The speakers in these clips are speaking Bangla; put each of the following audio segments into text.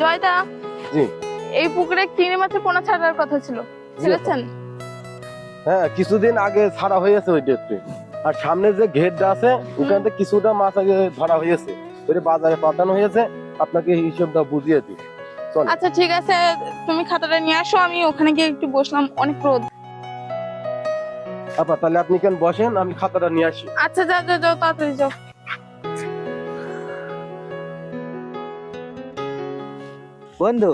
জয়দা জি। এই পুকুরে চিংড়ি মাছের পোনা ছাড়ার কথা ছিল ছেড়েছেন হ্যাঁ কিছুদিন আগে ছাড়া হয়েছে ওই ডেটে আর সামনে যে ঘেরটা আছে ওখান থেকে কিছুটা মাছ আগে ধরা হয়েছে। ওইটা বাজারে পাঠানো হয়েছে আপনাকে হিসেবটা বুঝিয়ে দিই। আচ্ছা ঠিক আছে তুমি খাতাটা নিয়ে আসো আমি ওখানে গিয়ে একটু বসলাম অনেক রোদ। আপা তাহলে আপনি কেন বসেন? আমি খাতাটা নিয়ে আসি। আচ্ছা যাও যাও যাও তাড়াতাড়ি যাও। বন্ধু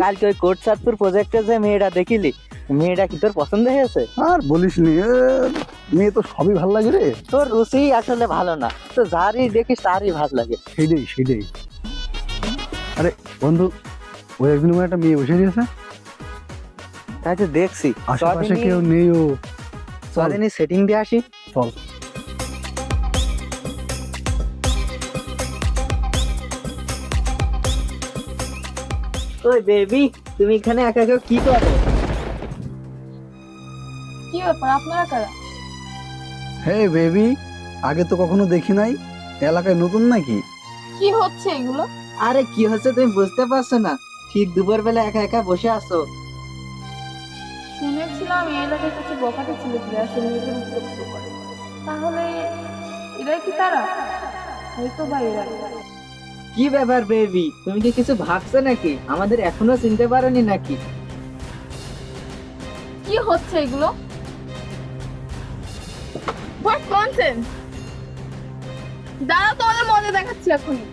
কালকে ওই কোট চাঁদপুর প্রজেক্টে যে মেয়েটা দেখিলি মেয়েটা কি তোর পছন্দ হয়েছে? আর বলিস নি মেয়ে তো সবই ভালো লাগে রে। তোর রুচি আসলে ভালো না তো যারই দেখিস তারই ভালো লাগে। সেটাই সেটাই আরে বন্ধু ওই একদিন একটা মেয়ে বসে দিয়েছে তাই তো দেখছি। আশেপাশে কেউ নেই ও। চল। চলেনি সেটিং দিয়ে আসি। চল। ওই বেবি তুমি এখানে একা একা কি করো? কি ব্যাপার? আপনারা কারা? হে বেবি আগে তো কখনো দেখি নাই। এলাকায় নতুন নাকি? কি হচ্ছে এগুলো? আরে কি হচ্ছে তুমি বুঝতে পারছ না। ঠিক দুপুর বেলা একা একা বসে আছো। শুনেছিলাম এই এলাকায় কিছু বকাটে ছিল আছে মেয়েদের উত্তপ্ত করে তাহলে এরাই কি তারা? হয়তো বা এরাই। কি ব্যাপার বেবি তুমি কি কিছু ভাবছ নাকি? আমাদের এখনও চিনতে পারোনি নাকি? কি হচ্ছে এগুলো? হোয়াট ননসেন্স দাঁড়াও তোমাদের মজা দেখাচ্ছি এখনই।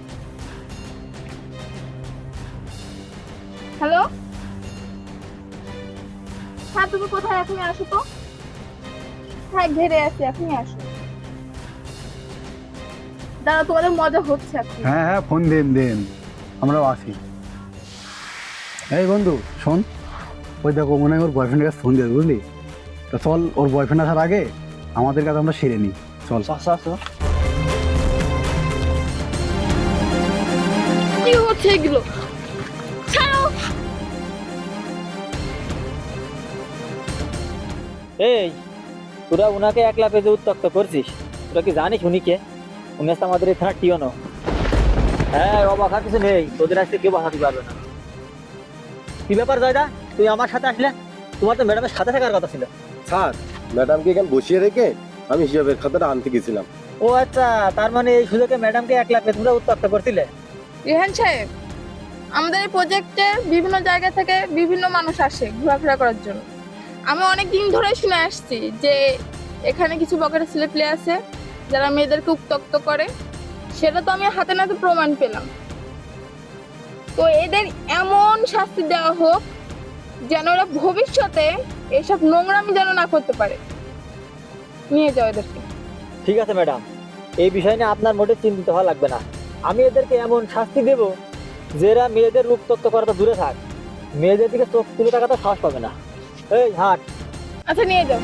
হ্যালো হ্যাঁ তুমি কোথায়? এখনই আসো তো। হ্যাঁ ঘেরে আছি, এখনই আসো। দাঁড়াও তোমাদের মজা হচ্ছে এখন। হ্যাঁ হ্যাঁ ফোন দেন দেন। আমরাও আসি। এই বন্ধু শোন। ওই দেখো মনে হয় ওর বয়ফ্রেন্ডের কাছে ফোন দিয়ে বুঝলি? তো চল ওর বয়ফ্রেন্ড আসার আগে আমাদের কাছে আমরা সেরে নিই। চল। কি হচ্ছে এগুলো? ছাড়ো। এই তোরা উনাকে একলা পেজে উত্তক্ত করছিস? তোরা কি জানিস উনি কে? উনি আমাদের এই থানার হ্যাঁ অবাক আর কিছু নেই। তোদের আজকে কেউ বাঁচাতে পারবে না। কি ব্যাপার জয়দা? তুই আমার সাথে আসলে? তোমার তো ম্যাডামের সাথে থাকার কথা ছিল। স্যার ম্যাডামকে এখানে বসিয়ে রেখে আমি হিসাবের খাতাটা আনতে গেছিলাম। ও আচ্ছা তার মানে এই সুযোগে ম্যাডামকে একলা পেয়ে তোমরা উত্তক্ত করছিলে? রেহান সাহেব আমাদের এই প্রজেক্টে বিভিন্ন জায়গা থেকে বিভিন্ন মানুষ আসে ঘোরাফেরা করার জন্য। আমি অনেক দিন ধরে শুনে আসছি যে এখানে কিছু বকেটা ছেলে প্লে আছে। যারা মেয়েদেরকে উত্তক্ত করে সেটা তো আমি হাতে নাতে প্রমাণ পেলাম। তো এদের এমন শাস্তি দেওয়া হোক যেন ওরা ভবিষ্যতে এসব নোংরামি যেন না করতে পারে। নিয়ে যাও এদেরকে। ঠিক আছে ম্যাডাম। এই বিষয় নিয়ে আপনার মোটে চিন্তিত হওয়া লাগবে না। আমি এদেরকে এমন শাস্তি দেব যেরা মেয়েদের রূপ তত্ত্ব করা তো দূরে থাক। মেয়েদের দিকে চোখ তুলে তাকাতে সাহস পাবে না। এই হাট। আচ্ছা নিয়ে যাও।